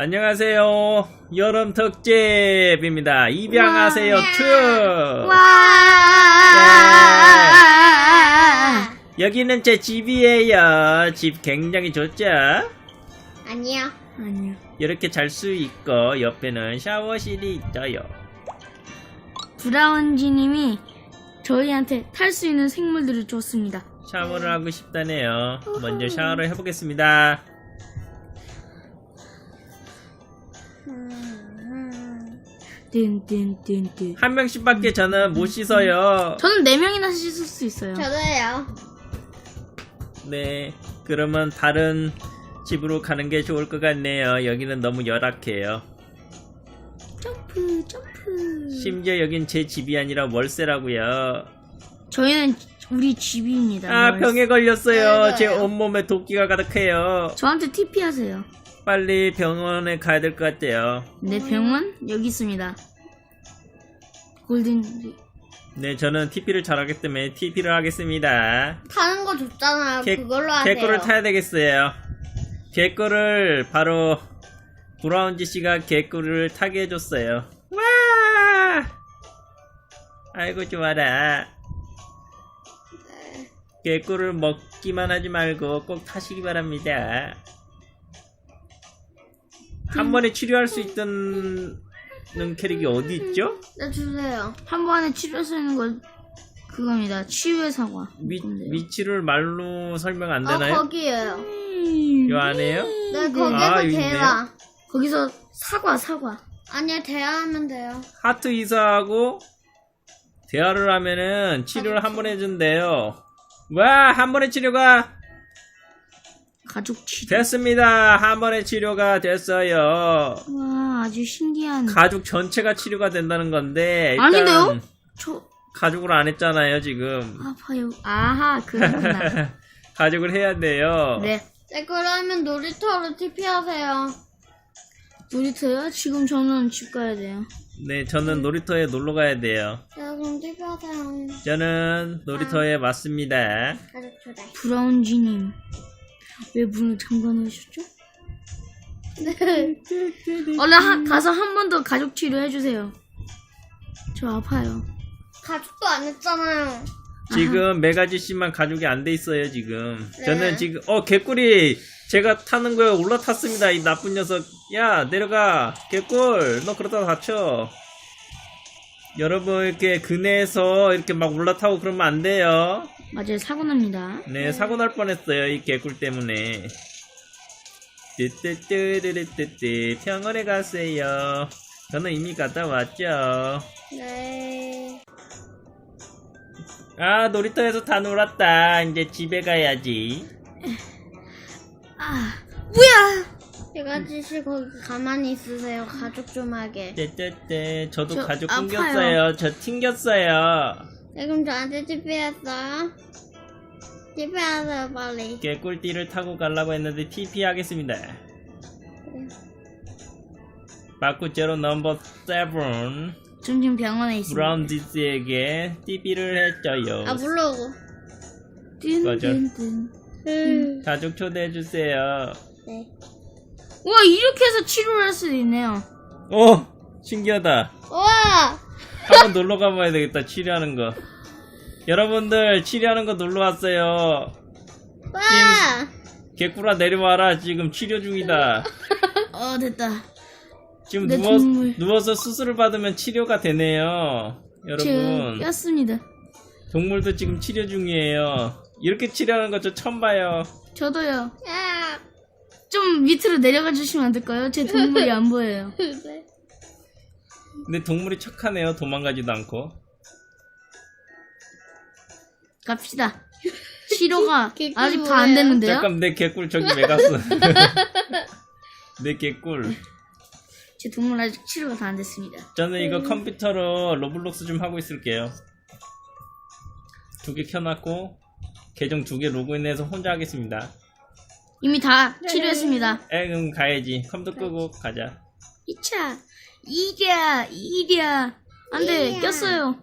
안녕하세요. 여름 특집입니다. 입양하세요 와. 투. 와! 여기는 제 집이에요. 집 굉장히 좋죠? 아니요. 아니요. 이렇게 잘 수 있고 옆에는 샤워실이 있어요. 브라운지님이 저희한테 탈 수 있는 생물들을 줬습니다. 샤워를 하고 싶다네요. 먼저 샤워를 해보겠습니다. 뜬뜬뜬뜬. 한 명씩밖에 저는 못 씻어요. 저는 네 명이나 씻을 수 있어요. 저도요. 네, 그러면 다른 집으로 가는 게 좋을 것 같네요. 여기는 너무 열악해요. 점프 점프. 심지어 여긴 제 집이 아니라 월세라고요. 저희는 우리 집입니다. 아, 뭘- 병에 걸렸어요. 제 온몸에 도끼가 가득해요. 저한테 TP 하세요. 빨리 병원에 가야 될 것 같아요. 네 병원 여기 있습니다. 골든 네, 저는 TP를 잘하기 때문에 TP를 하겠습니다. 타는 거 줬잖아요. 개- 그걸로 하세요. 개꿀을 타야 되겠어요. 개꿀을 바로 브라운지 씨가 개꿀을 타게 해줬어요. 와! 아이고 좋아라. 개꿀을 먹기만 하지 말고 꼭 타시기 바랍니다. 한 번에 치료할 수 있던 캐릭이 어디 있죠? 네, 주세요. 한 번에 치료할 수 있는 건 그겁니다. 치유의 사과. 위? 위치를 말로 설명 안 어, 되나요? 거기에요. 음. 요 안에요? 네, 거기서 아, 여기. 대화. 거기서 사과 사과. 아니요, 대화하면 돼요. 하트 이사하고 대화를 하면은 치료를 한 번 해준대요. 와, 한 번의 치료가 가족 치료. 됐습니다. 한 번의 치료가 됐어요. 와 아주 신기한. 가족 전체가 치료가 된다는 건데 일단 아닌데요? 저 가족을 안 했잖아요, 지금. 아파요. 아하 그렇구나. 가족을 해야 돼요. 네. 네, 그러면 놀이터로 TP하세요. 놀이터요? 지금 저는 집 가야 돼요. 네, 저는 놀이터에 놀러 가야 돼요. 네, 그럼 TP하세요. 저는 놀이터에 왔습니다. 가족 초대. 브라운지님 왜 문을 잠가 놓으셨죠? 얼른 하, 가서 한 번 더 가족 치료 해주세요. 저 아파요. 가족도 안 했잖아요. 지금 메가지 씨만 가족이 안 돼 있어요, 지금. 네. 저는 지금, 어, 개꿀이 제가 타는 거에 올라탔습니다, 이 나쁜 녀석. 야, 내려가. 개꿀, 너 그러다 다쳐. 여러분, 이렇게 그네에서 이렇게 막 올라타고 그러면 안 돼요. 맞아요 사고 납니다. 네, 사고 날 뻔했어요, 이 개꿀 때문에. 뜨뜨뜨르르뜨뜨, 병원에 가세요. 저는 이미 갔다 왔죠. 네. 아, 놀이터에서 다 놀았다. 이제 집에 가야지. 아 뭐야? 제가 씨 거기 가만히 있으세요. 가족 좀 하게. 떼떼떼 저도 저 가족 아파요. 끊겼어요 저 튕겼어요 네, 그럼 저한테 TP했어요. TP하세요, 빨리. 개꿀띠를 타고 가려고 했는데 TP 하겠습니다 마쿠 제로 넘버 7전 지금 병원에 있습니다. 브라운디스에게 TP를 했죠요 아, 물러고. 맞아. 뜬뜬뜬. 음. 가족 초대해주세요 네. 와 이렇게 해서 치료를 할 수도 있네요. 오 신기하다 우와! 한번 놀러 가봐야 되겠다 치료하는 거 여러분들 치료하는 거 놀러 왔어요 와! 개꿀아 내려와라 지금 치료 중이다 어 됐다. 지금 내 누워, 동물. 누워서 수술을 받으면 치료가 되네요. 여러분. 꼈습니다. 동물도 지금 치료 중이에요. 이렇게 치료하는 거 저 처음 봐요. 저도요. 야! 좀 밑으로 내려가 주시면 안 될까요? 제 동물이 안 보여요. 네. 근데 동물이 착하네요. 도망가지도 않고. 갑시다. 치료가 개꿀 아직 다 안 뭐예요? 됐는데요? 잠깐 내 개꿀 저기 왜 갔어? 내 개꿀. 제 동물 아직 치료가 다 안 됐습니다. 저는 이거 컴퓨터로 로블록스 좀 하고 있을게요. 두 개 켜놨고 계정 두 개 로그인해서 혼자 하겠습니다. 이미 다 치료했습니다. 에, 그럼 가야지. 컴퓨터 끄고 가자. 2차, 2랴, 2랴. 안 돼, 이랴. 꼈어요.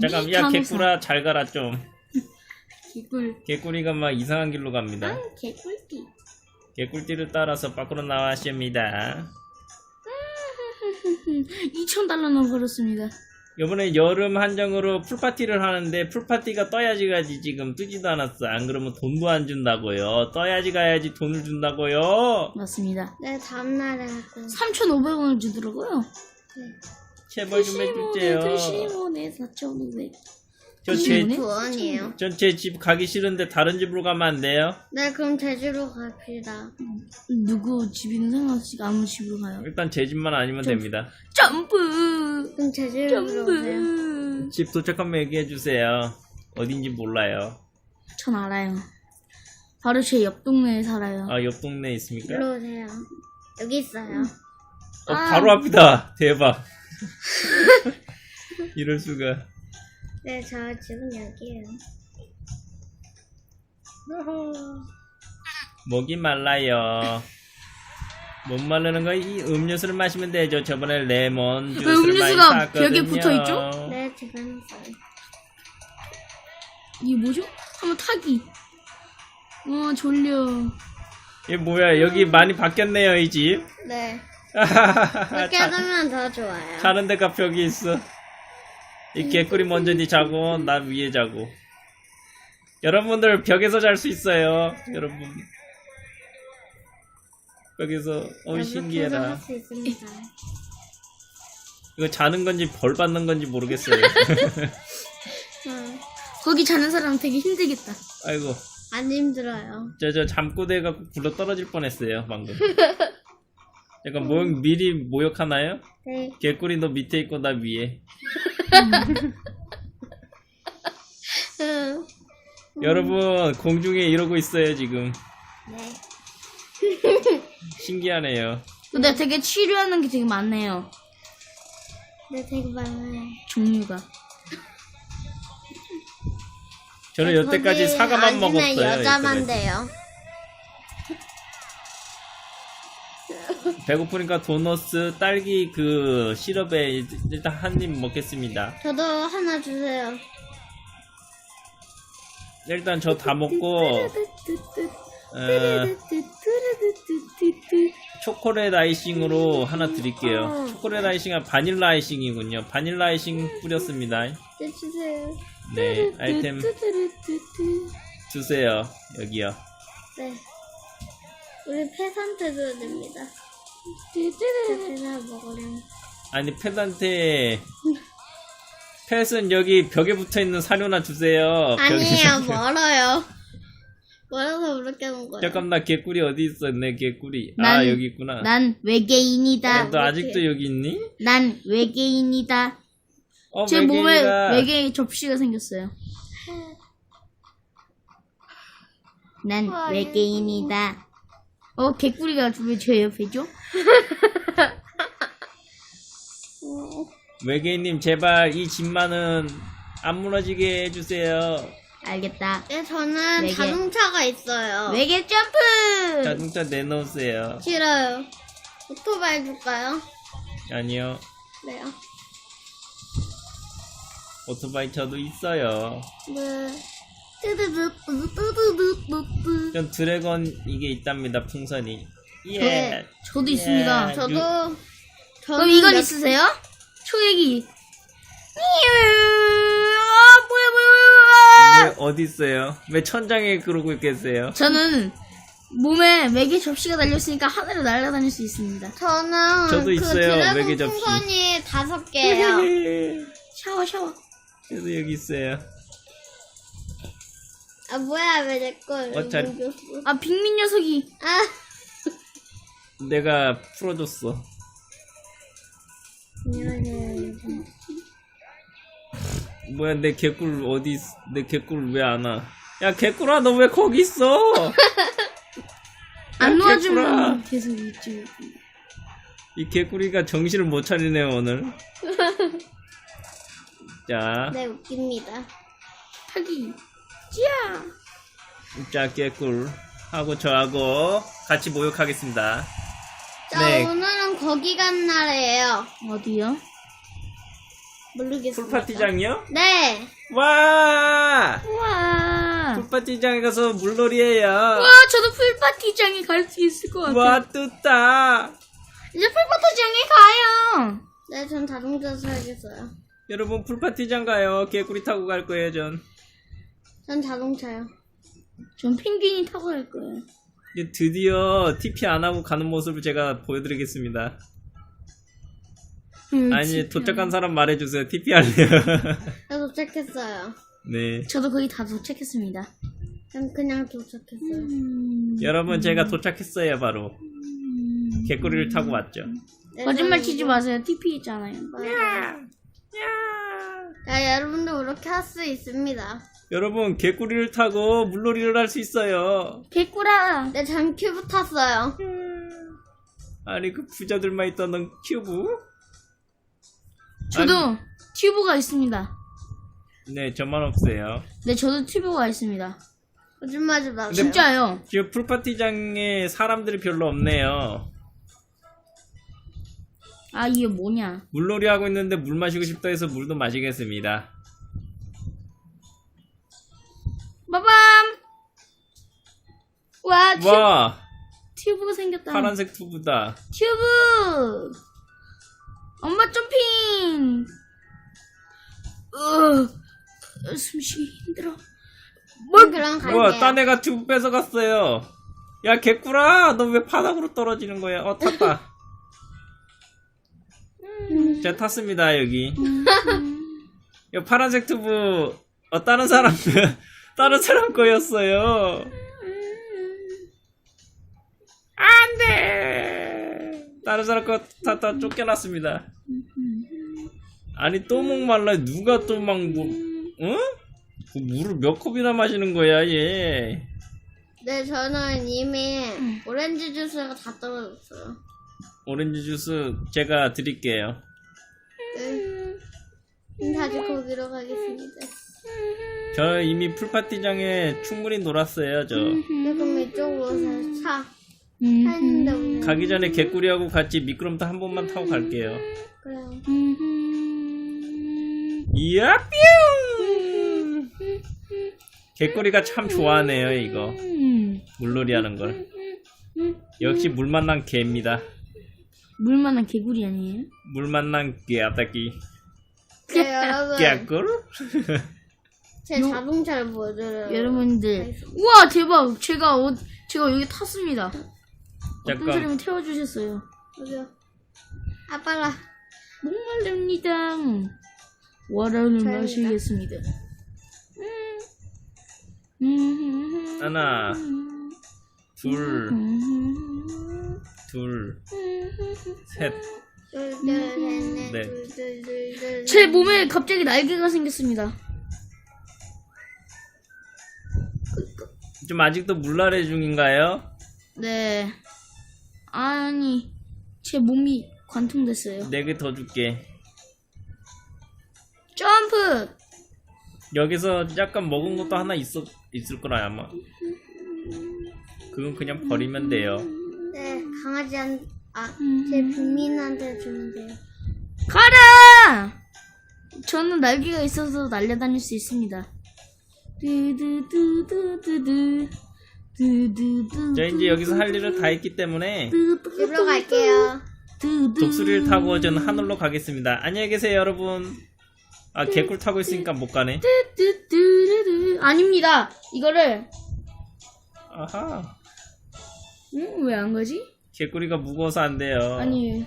잠깐, 미 야, 간호사. 개꿀아, 잘 가라, 좀. 개꿀. 개꿀이가 막 이상한 길로 갑니다. 개꿀띠. 개꿀띠를 따라서 밖으로 나왔습니다. 2,000달러나 벌었습니다. 이번에 여름 한정으로 풀파티를 하는데 풀파티가 떠야지 가지 지금 뜨지도 않았어. 안 그러면 돈도 안 준다고요. 떠야지 가야지 돈을 준다고요. 맞습니다. 네, 다음날에 하고. 3,500원을 주더라고요. 제발 좀 해주세요. 드시모네 4,500. 전제 네? 구원이에요. 전제 집 가기 싫은데 다른 집으로 가면 안 돼요? 네, 그럼 제주로 갑시다. 누구 집이는 상관없이 아무 집으로 가요. 일단 제 집만 아니면 됩니다. 점프! 그럼 제주로 오세요. 점프! 집 도착하면 얘기해 주세요. 어딘지 몰라요. 전 알아요. 바로 제 옆 동네에 살아요. 아 옆 동네 에 있습니까? 일로 오세요. 여기 있어요. 어, 아. 바로 앞이다. 대박. 이럴 수가. 네, 저 집은 여기에요. 목이 말라요. 못 마르는 거 이 음료수를 마시면 되죠. 저번에 레몬 주스를 음료수가 많이 샀거든요. 벽에 붙어있죠? 네, 제가 했어요. 이게 뭐죠? 한번 타기. 어, 졸려. 이게 뭐야? 여기 많이 바뀌었네요, 이 집. 네. 이렇게 자, 하면 더 좋아요. 자는 데가 벽이 있어. 이 개꿀이 먼저 니 자고 나 위에 자고. 여러분들 벽에서 잘 수 있어요. 여러분. 벽에서 어 신기해라. 할수 있습니다. 이거 자는 건지 벌 받는 건지 모르겠어요. 응. 거기 자는 사람 되게 힘들겠다. 아이고. 안 힘들어요. 저, 저, 잠꼬대 갖고 굴러 떨어질 뻔했어요, 방금. 약간 모욕, 미리 모욕하나요? 네. 개꿀이 너 밑에 있고 나 위에. 응. 여러분, 공중에 이러고 있어요, 지금. 네. 신기하네요. 근데 되게 치료하는 게 되게 많네요. 네, 되게 많아요. 종류가. 저는 여태까지 거기 사과만 앉으면 먹었어요. 여자만. 돼요. 배고프니까 도너스, 딸기 그 시럽에 일단 한 입 먹겠습니다. 저도 하나 주세요. 일단 저 다 먹고, 어, 초콜릿 아이싱으로 하나 드릴게요. 초콜릿 아이싱은 바닐라 아이싱이군요. 바닐라 아이싱 뿌렸습니다. 네, 주세요. 네, 아이템 주세요. 여기요. 네. 우리 패한테 줘야 됩니다. 제가 먹으려면. 아니, 펫한테, 펫은 여기 벽에 붙어 있는 사료나 주세요. 아니에요, 멀어요. 멀어서 그렇게 하는 거예요. 잠깐, 나 개꿀이 어디 있어? 내 개꿀이. 아, 난- 여기 있구나. 난 외계인이다. 너 아직도 여기 있니? 난 외계인이다. 어, 제 몸에 외계인이다. 외계 접시가 생겼어요. 난 와, 외계인이다. 어, 개꿀이가 왜 제 옆에 있죠? 외계인님, 제발 이 집만은 안 무너지게 해주세요. 알겠다. 네, 저는 외계. 자동차가 있어요. 외계 점프! 자동차 내놓으세요. 싫어요. 오토바이 줄까요? 아니요. 네요. 오토바이 저도 있어요. 네. 뚜두두두두두두두. 전 드래곤 이게 있답니다, 풍선이. 예. 네. 저도 있습니다. 예. 저도, 그럼 저는 이건 몇- 있으세요? 뭐야, 뭐야, 뭐야. 왜 어디 있어요? 왜 천장에 그러고 계세요? 저는 몸에 외계 접시가 달렸으니까 하늘을 날아다닐 수 있습니다. 저는 저도 그 있어요, 외계 접시. 풍선이 다섯 개예요. 샤워, 샤워. 저도 여기 있어요. 아 뭐야 왜 내걸 어, 잘- 아, 빅민 녀석이. 아 내가 풀어줬어. 안녕하세요. 뭐야, 내 개꿀 어디, 있... 내 개꿀 왜 안 와? 야, 개꿀아, 너 왜 거기 있어? 안 야, 놓아주면 개꿀아. 계속 있지. 이 개꿀이가 정신을 못 차리네요, 오늘. 자, 네 웃깁니다. 타기. 찌야. 자, 개꿀. 하고 저하고 같이 모욕하겠습니다. 자 네. 오늘은 거기 간 날이에요. 어디요? 모르겠습니다. 풀파티장이요? 네. 와! 우와. 풀파티장에 가서 물놀이해요. 와, 저도 풀파티장에 갈 수 있을 것 같아요. 와, 뚜따. 이제 풀파티장에 가요. 네, 전 자동차 사야겠어요. 여러분, 풀파티장 가요. 개구리 타고 갈 거예요, 전. 전 자동차요. 전 펭귄이 타고 갈 거예요. 드디어 TP 안 하고 가는 모습을 제가 보여드리겠습니다. 음, 아니, 진짜. 도착한 사람 말해주세요. TP 할래요. 저 도착했어요. 네. 저도 거의 다 도착했습니다. 전 그냥 도착했어요. 음, 여러분, 제가 도착했어요, 바로. 개구리를 타고 왔죠. 네, 거짓말 치지 마세요. TP 있잖아요. 자, 여러분도 그렇게 할 수 있습니다. 여러분, 개구리를 타고 물놀이를 할 수 있어요. 개꾸라. 네, 전 큐브 탔어요. 아니, 그 부자들만 있던 큐브? 저도 튜브가 있습니다. 네, 저만 없어요. 네, 저도 튜브가 있습니다. 거짓말하지 마세요. 진짜요. 지금 풀파티장에 사람들이 별로 없네요. 아, 이게 뭐냐. 물놀이 하고 있는데 물 마시고 싶다 해서 물도 마시겠습니다. 빠밤! 와, 튜, 와, 튜브가 생겼다. 파란색 튜브다. 튜브! 엄마 점핑! 으, 숨쉬기 힘들어. 뭘 그럼 갈게요. 우와, 딴 애가 튜브 뺏어갔어요. 야, 개꾸라! 너 왜 바닥으로 떨어지는 거야? 어, 탔다. 제가 탔습니다, 여기. 이 파란색 튜브, 어, 다른 사람, 다른 사람 거였어요. 안 돼! 다른 사람 거 탔다 쫓겨났습니다. 아니, 또 목말라. 누가 또 막, 뭐, 응? 그 물을 몇 컵이나 마시는 거야, 얘. 네, 저는 이미 오렌지 주스가 다 떨어졌어요. 오렌지 주스 제가 드릴게요. 네. 다시 거기로 가겠습니다. 저 이미 풀파티장에 충분히 놀았어요, 저. 네, 그럼 이쪽으로. 차. 음. 오늘. 가기 전에 개구리하고 같이 미끄럼틀 한 번만 타고 갈게요. 그래요. 이야, 뿅! 개구리가 참 좋아하네요, 이거. 음. 물놀이 하는 걸. 역시 물 만난 개입니다. 물 만난 개구리 아니에요? 물 만난 개아다기. 네, 여러분. 개꿀? 제 자동차를 보여드려요. 여러분들. 우와, 대박! 제가, 어, 제가 여기 탔습니다. 어떤 잠깐. 사람이 태워주셨어요. 여기요. 아, 빨라. 목말릅니다. 와라를 저입니다. 마시겠습니다. 음. 하나, 둘, 음. 둘, 셋. 둘, 둘, 셋, 넷, 네. 둘, 둘, 둘, 둘. 제 몸에 갑자기 날개가 생겼습니다. 좀 아직도 물나래 중인가요? 네. 아니, 제 몸이 관통됐어요. 네 개 더 줄게. 점프! 여기서 약간 먹은 것도 하나 있어, 있을 거라, 아마. 그건 그냥 버리면 돼요. 네, 강아지 한, 아, 제 빅민한테 주면 돼요. 가라! 저는 날개가 있어서 날려다닐 수 있습니다. 두두두두두두. 저 이제 여기서 할 일을 다 했기 때문에 집으로 갈게요. 독수리를 타고 저는 하늘로 가겠습니다. 안녕히 계세요, 여러분. 아, 개꿀 타고 있으니까 못 가네. 뚜뚜뚜루루. 아닙니다. 이거를 아하. 응? 왜안 가지? 개꿀이가 무거워서 안 돼요. 아니.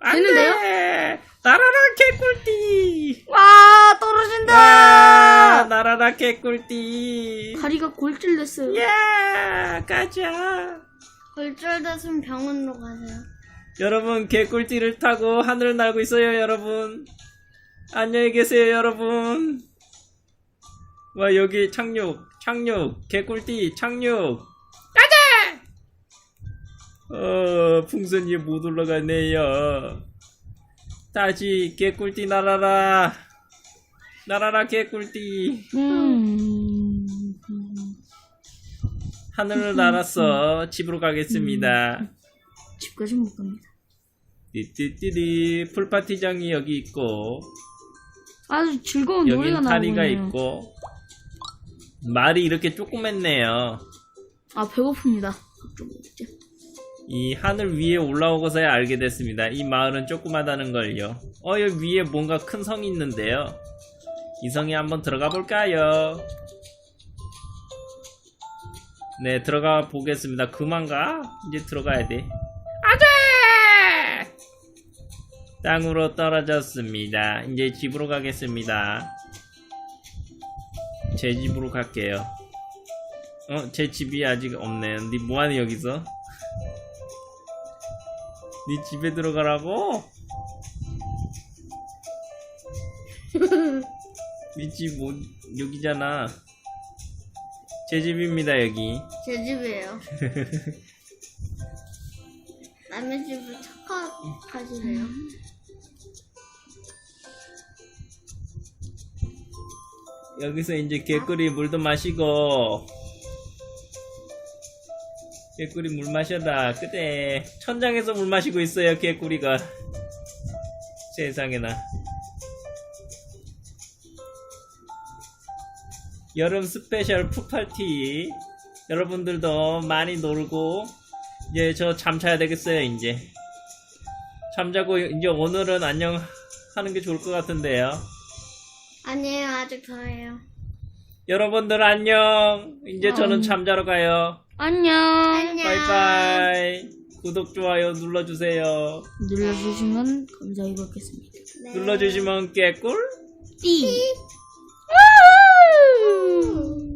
안 되는데요? 돼! 날아라, 개꿀띠! 와 아, 떨어진다. 날아라, 개꿀띠! 다리가 골절됐어요. 야 가자! 골절됐으면 병원으로 가세요. 여러분 개꿀띠를 타고 하늘을 날고 있어요 여러분 안녕히 계세요 여러분 와 여기 착륙 착륙 개꿀띠 착륙 가자 어 풍선 위에 못 올라가네요 다시 개꿀띠 날아라 날아라 개꿀띠 음. 하늘을 날았어 집으로 가겠습니다 집까지 못 갑니다. 띠띠띠리 풀파티장이 여기 있고 아주 즐거운 노래가 여긴 다리가 나오네요. 있고 말이 이렇게 조그맸네요. 아 배고픕니다. 밥좀 먹자. 이 하늘 위에 올라오고서야 알게 됐습니다. 이 마을은 조그마다는 걸요. 어, 여기 위에 뭔가 큰 성이 있는데요. 이 성에 한번 들어가 볼까요? 네, 들어가 보겠습니다. 그만 가? 이제 들어가야 돼. 안 돼! 땅으로 떨어졌습니다. 이제 집으로 가겠습니다. 제 집으로 갈게요. 어, 제 집이 아직 없네요. 니 뭐하니 여기서? 네 집에 들어가라고? 네집 뭐, 여기잖아. 제 집입니다, 여기. 제 집이에요. 남의 집을 착각하시네요. 여기서 이제 개꿀이 물도 마시고. 개꿀이 물 마셔라. 그래. 천장에서 물 마시고 있어요, 개꿀이가. 세상에나. 여름 스페셜 푸파티. 여러분들도 많이 놀고, 이제 저 잠자야 되겠어요, 이제. 잠자고, 이제 오늘은 안녕 하는 게 좋을 것 같은데요. 아니에요, 아직 더해요. 여러분들 안녕. 이제 저는 음. 잠자러 가요. 안녕. 안녕. 바이바이. 구독, 좋아요 눌러주세요. 눌러주시면 감사히 받겠습니다. 네. 눌러주시면 개꿀. 띠. 우!